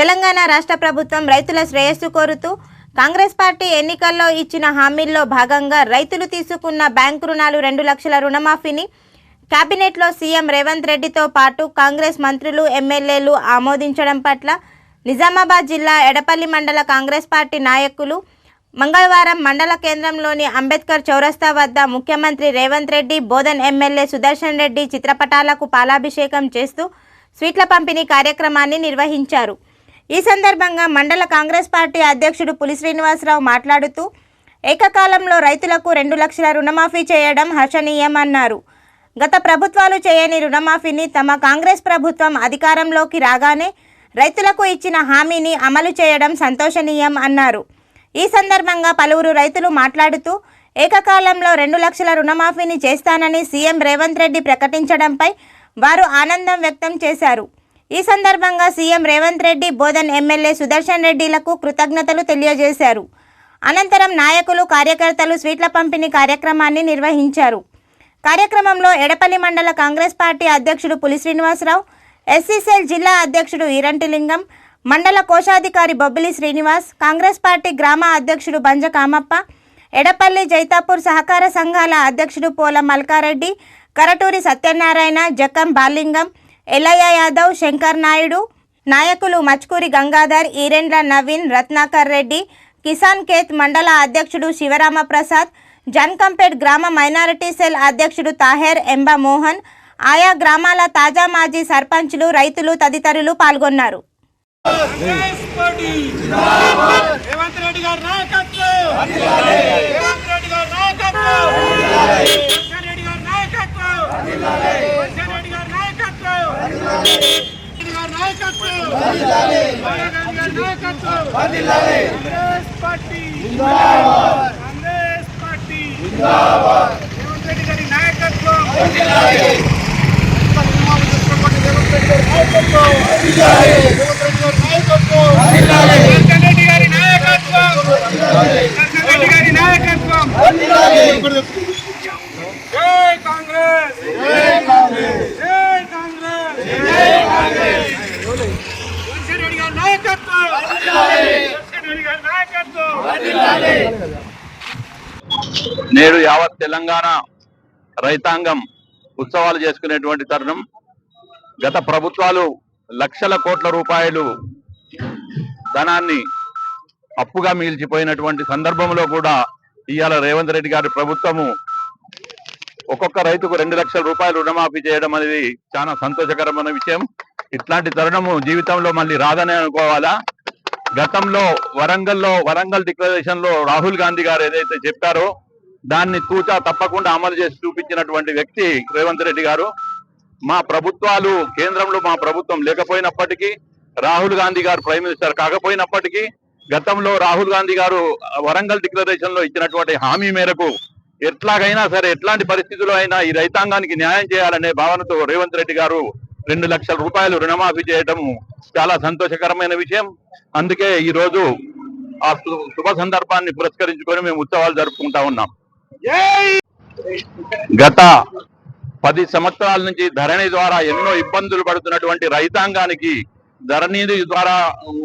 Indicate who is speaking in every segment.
Speaker 1: తెలంగాణ రాష్ట్ర ప్రభుత్వం రైతుల శ్రేయస్సు కోరుతూ కాంగ్రెస్ పార్టీ ఎన్నికల్లో ఇచ్చిన హామీల్లో భాగంగా రైతులు తీసుకున్న బ్యాంకు రుణాలు రెండు లక్షల రుణమాఫీని కేబినెట్లో సీఎం రేవంత్ రెడ్డితో పాటు కాంగ్రెస్ మంత్రులు ఎమ్మెల్యేలు ఆమోదించడం పట్ల నిజామాబాద్ జిల్లా ఎడపల్లి మండల కాంగ్రెస్ పార్టీ నాయకులు మంగళవారం మండల కేంద్రంలోని అంబేద్కర్ చౌరస్తా వద్ద ముఖ్యమంత్రి రేవంత్ రెడ్డి బోధన్ ఎమ్మెల్యే సుదర్శన్ రెడ్డి చిత్రపటాలకు పాలాభిషేకం చేస్తూ స్వీట్ల పంపిణీ కార్యక్రమాన్ని నిర్వహించారు. ఈ సందర్భంగా మండల కాంగ్రెస్ పార్టీ అధ్యక్షుడు పులి శ్రీనివాసరావు మాట్లాడుతూ ఏకకాలంలో రైతులకు రెండు లక్షల రుణమాఫీ చేయడం హర్షణీయమన్నారు. గత ప్రభుత్వాలు చేయని రుణమాఫీని తమ కాంగ్రెస్ ప్రభుత్వం అధికారంలోకి రాగానే రైతులకు ఇచ్చిన హామీని అమలు చేయడం సంతోషనీయం అన్నారు. ఈ సందర్భంగా పలువురు రైతులు మాట్లాడుతూ ఏకకాలంలో రెండు లక్షల రుణమాఫీని చేస్తానని సీఎం రేవంత్ రెడ్డి ప్రకటించడంపై వారు ఆనందం వ్యక్తం చేశారు. ఈ సందర్భంగా సీఎం రేవంత్ రెడ్డి బోధన్ ఎమ్మెల్యే సుదర్శన్ రెడ్డిలకు కృతజ్ఞతలు తెలియజేశారు. అనంతరం నాయకులు కార్యకర్తలు స్వీట్ల పంపిణీ కార్యక్రమాన్ని నిర్వహించారు. కార్యక్రమంలో ఎడపల్లి మండల కాంగ్రెస్ పార్టీ అధ్యక్షుడు పులి శ్రీనివాసరావు ఎస్సీసెల్ జిల్లా అధ్యక్షుడు ఈరంటిలింగం మండల కోశాధికారి బొబ్బిలి శ్రీనివాస్ కాంగ్రెస్ పార్టీ గ్రామ అధ్యక్షుడు బంజ కామప్ప ఎడపల్లి జైతాపూర్ సహకార సంఘాల అధ్యక్షుడు పోల మల్కారెడ్డి కరటూరి సత్యనారాయణ జక్కం బాలింగం ఎల్లయ్య యాదవ్ శంకర్ నాయుడు నాయకులు మచ్కూరి గంగాధర్ ఈరెండ్ల నవీన్ రత్నాకర్ రెడ్డి కిసాన్ కేత్ మండల అధ్యక్షుడు శివరామ ప్రసాద్ జన్కంపేట్ గ్రామ మైనారిటీ సెల్ అధ్యక్షుడు తాహెర్ ఎంబ మోహన్ ఆయా గ్రామాల తాజా మాజీ సర్పంచ్లు రైతులు తదితరులు పాల్గొన్నారు.
Speaker 2: రేవంత్ రెడ్డి రేవంత్ రెడ్డి గారి నాయకత్వం కిషన్ రెడ్డి గారి నాయకత్వం కిషన్ రెడ్డి గారి నాయకత్వం రెడ్డి గారి నాయకత్వం సోనియా గాంధీ గారి నాయకత్వం కాంగ్రెస్ పార్టీ రేవంత్ రెడ్డి గారి నాయకత్వం నాయకత్వం నాయకత్వం జై కాంగ్రెస్ జై కాంగ్రెస్ జై కాంగ్రెస్ జై కాంగ్రెస్ కిషన్ రెడ్డి గారి నాయకత్వం కిషన్ రెడ్డి గారి నాయకత్వం
Speaker 3: నేడు యావత్ తెలంగాణ రైతాంగం ఉత్సవాలు చేసుకునేటువంటి తరుణం. గత ప్రభుత్వాలు లక్షల కోట్ల రూపాయలు ధనాన్ని అప్పుగా మిగిల్చిపోయినటువంటి సందర్భంలో కూడా ఇవాళ రేవంత్ రెడ్డి గారి ప్రభుత్వము ఒక్కొక్క రైతుకు రెండు లక్షల రూపాయలు రుణమాఫీ చేయడం అనేది చాలా సంతోషకరమైన విషయం. ఇట్లాంటి తరుణము జీవితంలో మళ్ళీ రాదనే అనుకోవాలా? గతంలో వరంగల్లో వరంగల్ డిక్లరేషన్లో రాహుల్ గాంధీ గారు ఏదైతే చెప్పారో దాన్ని తూచా తప్పకుండా అమలు చేసి చూపించినటువంటి వ్యక్తి రేవంత్ రెడ్డి గారు. మా ప్రభుత్వాలు కేంద్రంలో మా ప్రభుత్వం లేకపోయినప్పటికీ రాహుల్ గాంధీ గారు ప్రైమ్ మినిస్టర్ కాకపోయినప్పటికీ గతంలో రాహుల్ గాంధీ గారు వరంగల్ డిక్లరేషన్లో ఇచ్చినటువంటి హామీ మేరకు ఎట్లాగైనా సరే ఎట్లాంటి పరిస్థితుల్లో అయినా ఈ రైతాంగానికి న్యాయం చేయాలనే భావనతో రేవంత్ రెడ్డి గారు రెండు లక్షల రూపాయలు రుణమాఫీ చేయడం చాలా సంతోషకరమైన విషయం. అందుకే ఈ రోజు ఆ శుభ సందర్భాన్ని పురస్కరించుకొని మేము ఉత్సవాలు జరుపుకుంటా ఉన్నాం. గత పది సంవత్సరాల నుంచి ధరణి ద్వారా ఎన్నో ఇబ్బందులు పడుతున్నటువంటి రైతాంగానికి ధరణి ద్వారా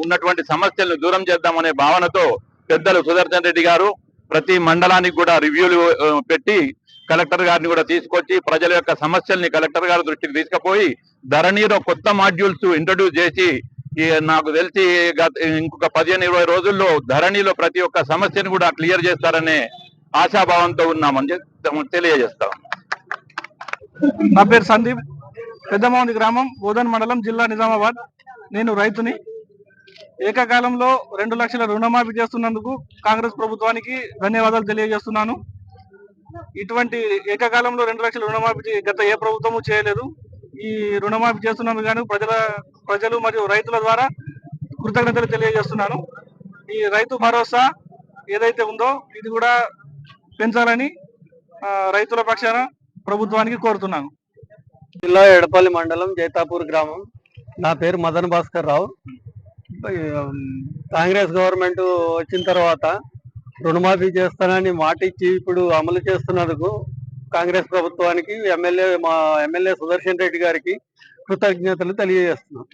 Speaker 3: ఉన్నటువంటి సమస్యలను దూరం చేద్దామనే భావనతో పెద్దలు సుదర్శన్ రెడ్డి గారు ప్రతి మండలానికి కూడా రివ్యూలు పెట్టి కలెక్టర్ గారిని కూడా తీసుకొచ్చి ప్రజల యొక్క సమస్యల్ని కలెక్టర్ గారి దృష్టికి తీసుకుపోయి ధరణిలో కొత్త మాడ్యూల్స్ ఇంట్రడ్యూస్ చేసి నాకు తెలిసి గత ఇంకొక పదిహేను ఇరవై రోజుల్లో ధరణిలో ప్రతి ఒక్క సమస్యను కూడా క్లియర్ చేస్తారనే ఆశాభావంతో ఉన్నామని తెలియజేస్తాం.
Speaker 4: నా పేరు సందీప్. పెద్దమౌంది గ్రామం బోధన్ మండలం జిల్లా నిజామాబాద్. నేను రైతుని. ఏకకాలంలో రెండు లక్షల రుణమాఫీ చేస్తున్నందుకు కాంగ్రెస్ ప్రభుత్వానికి ధన్యవాదాలు తెలియజేస్తున్నాను. ఇటువంటి ఏకకాలంలో రెండు లక్షల రుణమాఫీ గత ఏ ప్రభుత్వము చేయలేదు. ఈ రుణమాఫీ చేస్తున్నాము కానీ ప్రజల ప్రజలు మరియు రైతుల ద్వారా కృతజ్ఞతలు తెలియజేస్తున్నాను. ఈ రైతు భరోసా ఏదైతే ఉందో ఇది కూడా పెంచాలని రైతుల పక్షాన ప్రభుత్వానికి కోరుతున్నాను.
Speaker 5: జిల్లా ఎడపల్లి మండలం జైతాపూర్ గ్రామం. నా పేరు మదన్ భాస్కర్ రావు. కాంగ్రెస్ గవర్నమెంట్ వచ్చిన తర్వాత రుణమాఫీ చేస్తానని మాట ఇచ్చి ఇప్పుడు అమలు చేస్తున్నందుకు కాంగ్రెస్ ప్రభుత్వానికి ఎమ్మెల్యే మా ఎమ్మెల్యే సుదర్శన్ రెడ్డి గారికి కృతజ్ఞతలు తెలియజేస్తున్నాం.